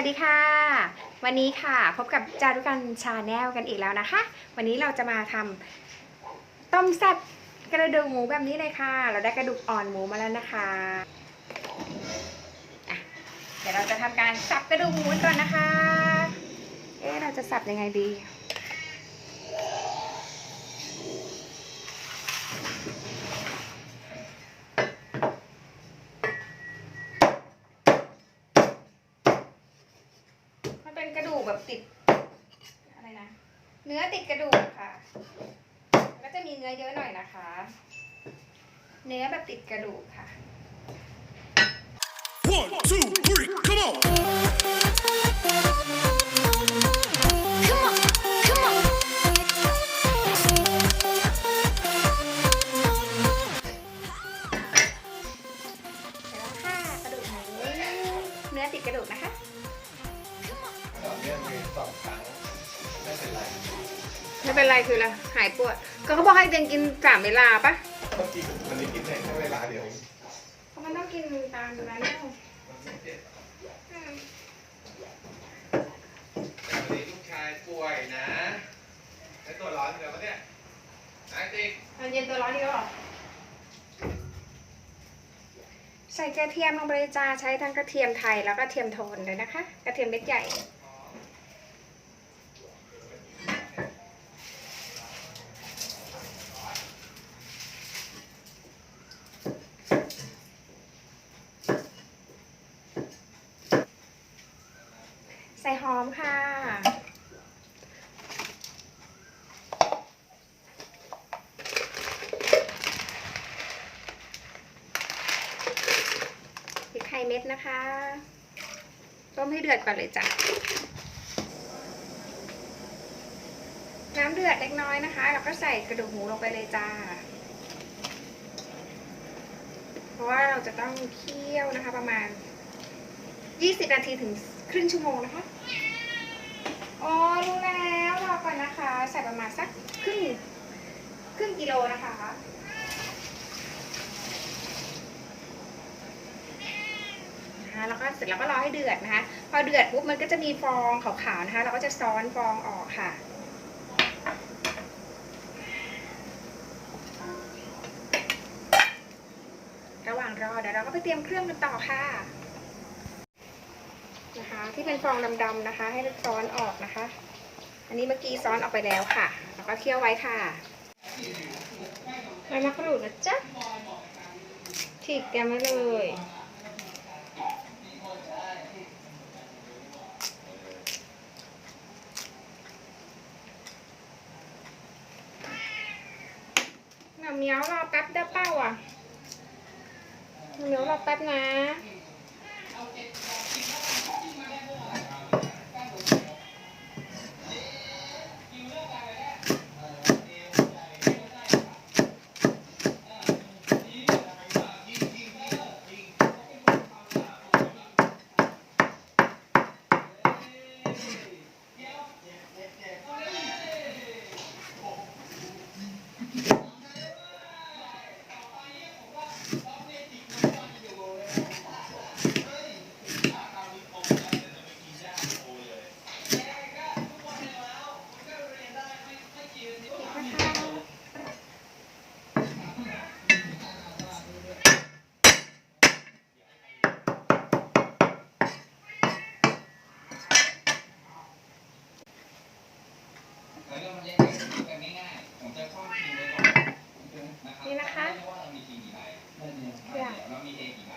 วัสดีค่ะ วันนี้ค่ะ พบกับจารุกันชาแนลกันอีกแล้วนะคะ วันนี้เราจะมาทำต้มแซ่บกระดูกหมูแบบนี้เลยค่ะ เราได้กระดูกอ่อนหมูมาแล้วนะคะอะเดี๋ยวเราจะทำการสับกระดูกหมูกันก่อนนะคะ เอ๊ะเราจะสับยังไงดี มันเป็นกระดูกแบบติดอะไรนะ เนื้อติดกระดู ก็จะมีเนื้อเยอะหน่อยนะคะ เนื้อแบบติดกระดูกค่ะ One, two, three, come on! เป็นไรคืออะไรหายปวด ก็เขาบอกให้เดินกินสามเวลาปะก็กินวันนี้กินได้แค่เวลาเดียวเองเพราะมันต้องกินตามเวลาเนาะมันไม่เจ็บอืมวันนี้ลูกชายป่วยนะไอ้ตัวร้อนเดี๋ยวปะเนี่ยนายติ๊กตอนเย็นตัวร้อนดีแล้วเหรอใส่กระเทียมลงไปเลยจ้าใช้ทั้งกระเทียมไทยแล้วก็กระเทียมโทนเลยนะคะ กระเทียมเม็ดใหญ่ หอมค่ะ พริกไทยเม็ดนะคะ ต้มให้เดือดก่อนเลยจ้ะ น้ำเดือดเล็กน้อยนะคะ เราก็ใส่กระดูกหมูลงไปเลยจ้า เพราะว่าเราจะต้องเคี่ยวนะคะประมาณ 20 นาทีถึงครึ่งชั่วโมงนะคะ อ๋อรู้แล้วรอก่อนนะคะ ใส่ประมาณสักครึ่งครึ่งกิโลนะคะนะคะแล้วก็เสร็จแล้วก็รอให้เดือดนะคะ พอเดือดปุ๊บมันก็จะมีฟองขาวๆนะคะ เราก็จะซ้อนฟองออกค่ะระหว่างรอเดี๋ยวเราก็ไปเตรียมเครื่องกันต่อค่ะ ที่เป็นฟองดำๆนะคะ ให้ซ้อนออกนะคะ อันนี้เมื่อกี้ซ้อนออกไปแล้วค่ะ แล้วก็เคี่ยวไว้ค่ะใบมะกรูดนะจ๊ะฉีกเตรียมไว้เลยหน่อเมียวรอแป๊บได้เป้าอะหน่อเมียวรอแป๊บนะ แล้วก็มันเล่นกันง่ายๆผมจะชอบทีมไว้ก่อนนะครับ นี่นะคะ ไม่ว่าเรามีทีมกี่ใบเดี๋ยวเรามีเอกี่ใบ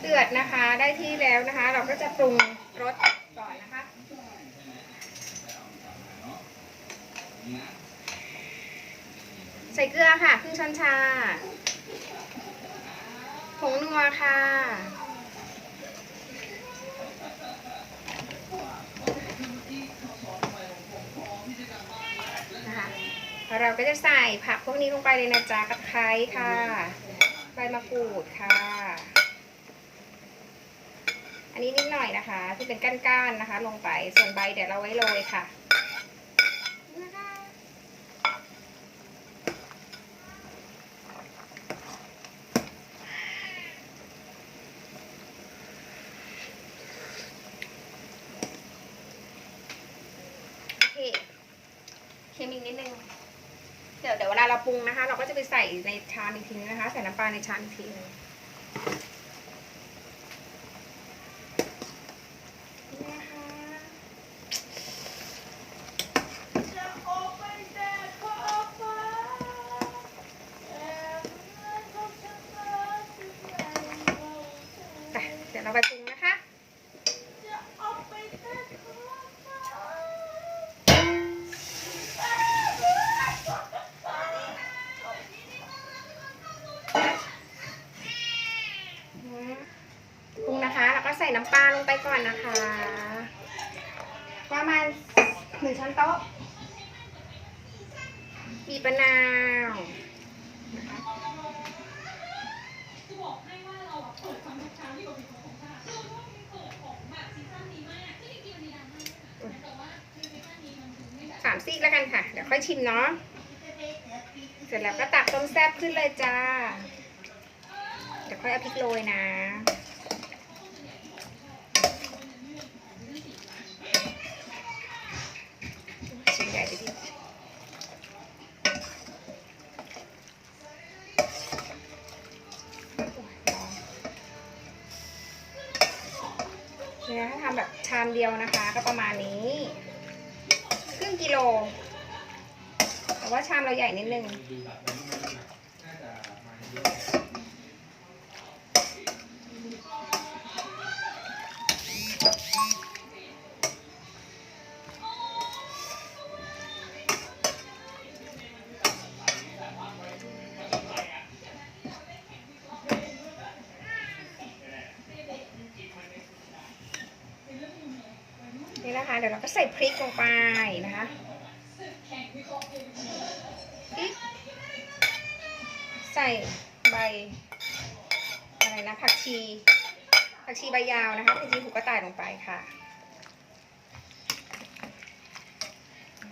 เดือดนะคะ ได้ที่ แล้วนะคะ เราก็จะปรุงรสก่อนนะคะ ใส่เกลือค่ะครึ่งช้อนชาผงนัวค่ะ นะคะเราก็จะใส่ผักพวกนี้ลงไปเลยนะจ๊ะตะไคร้ค่ะ ใบมะกรูดค่ะ นนี้นิดหน่อยนะคะ ที่เป็นก้านๆนะคะ ลงไปส่วนใบเดี๋ยวเราไว้โรยค่ะเค็มอีกนิดนึง เดี๋ยวเวลาเราปรุงนะคะ เราก็จะไปใส่ในชามอีกทีนนะคะ ใส่น้ำปลาในชามอีกทีนึง ยวเราไปปรุงนะคะปรุงนะคะแล้วก็ใส่น้ำปลาลงไปก่อนนะคะ ประมาณหนึ่งช้อนโต๊ะบีบมะนาวนะคะสาม ซีกแล้วกันค่ะเดี๋ยวค่อยชิมเนาะเสร็จแล้วก็ตักต้มแซ่บขึ้นเลยจ้า เดี๋ยวค่อยเอาพริกโรยนะชิ้นใหญ่ไปดิเนี่ยถ้าทำแบบชามเดียวนะคะ ก็ประมาณนี้ งกิโล แต่ว่าชามเราใหญ่นิดนึง นี่นะคะ เดี๋ยวเราก็ใส่พริกลงไปนะคะพริกใส่ใบอะไรนะผักชีผักชีใบยาวนะคะผักชีหูกระต่ายลงไปค่ะ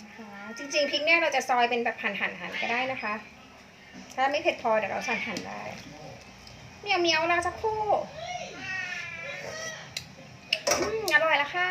ะคะจริงๆพริกเนี่ยเราจะซอยเป็นแบบหั่นหั่นก็ได้นะคะ ถ้าไม่เผ็ดพอเดี๋ยวเราสั่นหั่นได้เมียวเมียวๆเราจะคู่อร่อยแล้วค่ะ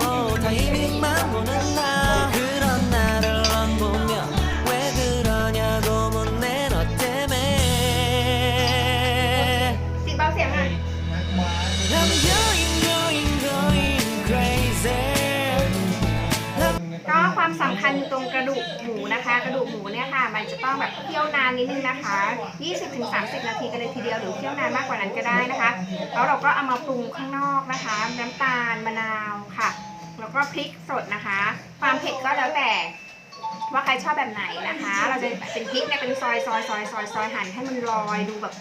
ก็ความสำคัญอยู่ตรงกระดูกหมูนะคะ กระดูกหมูเนี่ยค่ะ มันจะต้องแบบเคี่ยวนานนิดนึงนะคะ 20-30 นาทีกันเลยทีเดียวหรือเคี่ยวนานมากกว่านั้นก็ได้นะคะ แล้วเราก็เอามาปรุงข้างนอกนะคะ น้ำตาลมะนาวค่ะ แล้วก็พริกสดนะคะ ความเผ็ดก็แล้วแต่ว่าใครชอบแบบไหนนะคะ เราจะเป็นพริกเนี่ยเป็นซอยซอยซอยซอยซอยหั่นให้มันลอยดูแบบ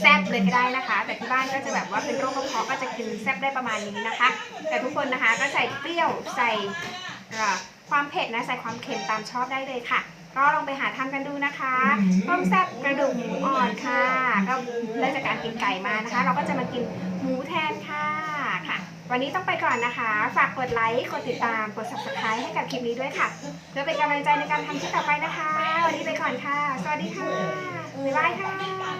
แซ่บเลยก็ได้นะคะ แต่ที่บ้านก็จะแบบว่าเป็นโรคกระเพาะก็จะกินแซ่บได้ประมาณนี้นะคะ แต่ทุกคนนะคะก็ใส่เปรี้ยวใส่เอ่อ ความเผ็ดนะใส่ความเค็มตามชอบได้เลยค่ะ ก็ลองไปหาทำกันดูนะคะต้มแซ่บกระดูกหมูอ่อนค่ะ ก็เลิกจากการกินไก่มานะคะ เราก็จะมากินหมูแทนค่ะค่ะ วันนี้ต้องไปก่อนนะคะ ฝากกดไลค์กดติดตามกด subscribe ให้กับคลิปนี้ด้วยค่ะ เพื่อเป็นกำลังใจในการทำคลิปต่อไปนะคะ วันนี้ไปก่อนค่ะ สวัสดีค่ะบ๊ายบายค่ะ